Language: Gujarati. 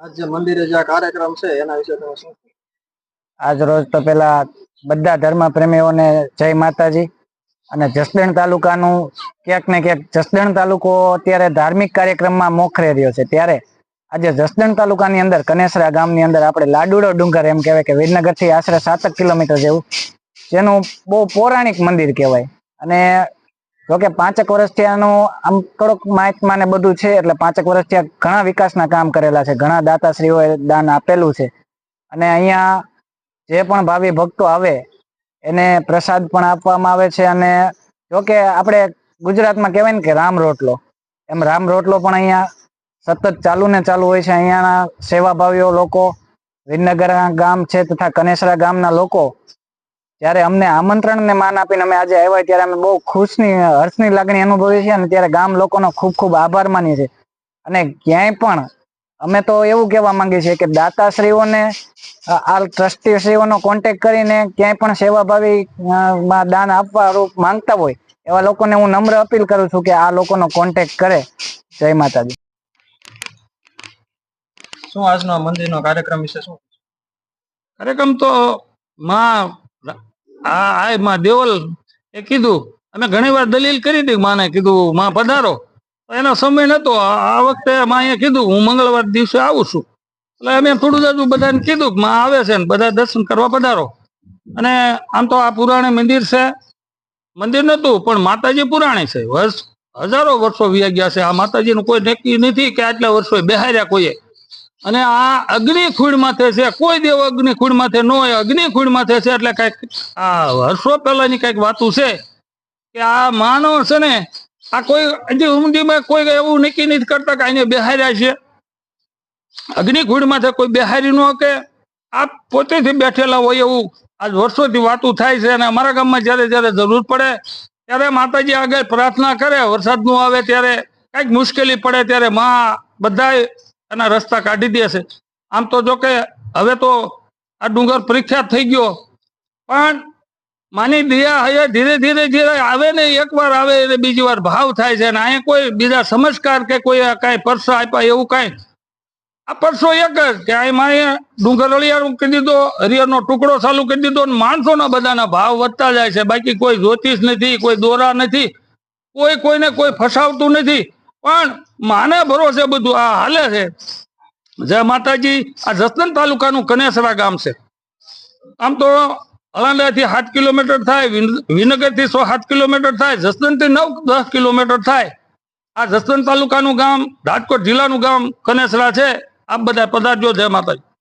આજ મંદિરે જે કાર્યક્રમ છે, એના વિશે તમે શું આજ રોજ તો પેલા બધા ધર્મ પ્રેમીઓને જય માતાજી અને જસદણ તાલુકાનું ક્યાંક ને ક્યાંક જસદણ તાલુકો અત્યારે ધાર્મિક કાર્યક્રમમાં મોખરે રહ્યો છે. ત્યારે આજે જસદણ તાલુકાની અંદર, કનેસરા ગામની અંદર આપણે લાડુડો ડુંગર એમ કહેવાય કે વિરનગરથી આશરે સાતક કિલોમીટર જેવું, જેનું બહુ પૌરાણિક મંદિર કહેવાય. અને જોકે પાંચેક વર્ષથી આનું આમ થોડોક માહિતમાં ને બધું છે, એટલે પાંચેક વર્ષથી ઘણા વિકાસના કામ કરેલા છે, ઘણા દાતાશ્રીઓએ દાન આપેલું છે. અને અહીંયા જે પણ ભાવિ ભક્તો આવે, એને પ્રસાદ પણ આપવામાં આવે છે અને જોકે આપણે ગુજરાતમાં કહેવાય ને કે રામ રોટલો, એમ રામ રોટલો પણ અહીંયા સતત ચાલુ ને ચાલુ હોય છે. અહીંયાના સેવાભાવીઓ લોકો વિનગર ગામ છે તથા કનેસરા ગામના લોકો જ્યારે અમને આમંત્રણ ને માન આપીને અમે આજે આવ્યા ત્યારે અમે બહુ ખુશની હર્ષની લાગણી અનુભવી છીએ અને ત્યારે ગામ લોકોનો ખૂબ ખૂબ આભાર માનીએ છીએ. અને ક્યાંય પણ અમે તો એવું કહેવા માંગીએ છીએ કે દાતાશ્રીઓને આ ટ્રસ્ટીશ્રીઓનો કોન્ટેક કરીને ક્યાંય પણ સેવાભાવી દાન આપવા માંગતા હોય એવા લોકોને હું નમ્ર અપીલ કરું છું કે આ લોકોનો કોન્ટેક કરે. જય માતાજી. શું આજનો મંદિરનો કાર્યક્રમ વિશે શું? કાર્યક્રમ તો માં આ માં દેવલ એ કીધું, અમે ઘણી વાર દલીલ કરી હતી, માને કીધું, માં પધારો. એનો સમય નતો. આ વખતે માં અહીંયા કીધું, હું મંગળવાર દિવસે આવું છું. એટલે અમે થોડું જાજુ બધાને કીધું કે માં આવે છે ને બધા દર્શન કરવા પધારો. અને આમ તો આ પુરાણે મંદિર છે. મંદિર નતું, પણ માતાજી પુરાણી છે. વર્ષ, હજારો વર્ષો વ્યાગ્યા ગયા છે. આ માતાજીનું કોઈ નક્કી નથી કે આટલા વર્ષો બેહાર્યા કોઈએ. અને આ અગ્નિ ખુડ માથે છે, કોઈ દેવ અગ્નિ ખુડ માથે ન હોય અગ્નિ ખુડ માથે છે એટલે કંઈક, આ વર્ષો પહેલાની કંઈક વાતું છે કે આ માનવ છે ને, આ કોઈ હજી ઊંડીમાં કોઈ એવું નક્કી નથી કરતા કે અહીંયા બેહાર્યા છે. અગ્નિ ખુડ માથે કોઈ બેહારી ન કે આ પોતેથી બેઠેલા હોય એવું આજ વર્ષોથી વાતું થાય છે અને અમારા ગામમાં જ્યારે જ્યારે જરૂર પડે, ત્યારે માતાજી આગળ પ્રાર્થના કરે, વરસાદ નો આવે ત્યારે કંઈક મુશ્કેલી પડે ત્યારે માં બધાય એના રસ્તા કાઢી દે છે. આમ તો જો હવે તો આ ડુંગર પ્રખ્યાત થઈ ગયો. પણ માની દયા હવે ધીરે ધીરે ધીરે આવે ને એક વાર આવે એટલે બીજી વાર ભાવ થાય છે. અને અહીંયા કોઈ બીજા સમજકાર કે કોઈ કાંઈ પરસા આપ્યા એવું કાંઈ આ પરસો એક જ કે અહીંયા ડુંગર અળિયારું કરી દીધો હરિયરનો ટુકડો ચાલુ કરી દીધો અને માણસોના બધાના ભાવ વધતા જાય છે. બાકી કોઈ જ્યોતિષ નથી, કોઈ દોરા નથી, કોઈ કોઈને કોઈ ફસાવતું નથી. પણ માને ભરોસે બધું, આ હાલે છે. જય માતાજી, આ જસદન તાલુકાનું કનેસરા ગામ છે. આમ તો અલાંડાથી સાત કિલોમીટર થાય વિનગરથી સો સાત કિલોમીટર થાય જસદનથી નવ, દસ કિલોમીટર થાય. આ જસદન તાલુકાનું ગામ, રાજકોટ જિલ્લાનું ગામ કનેસરા છે. આપ બધા પધારજો, જય માતાજી.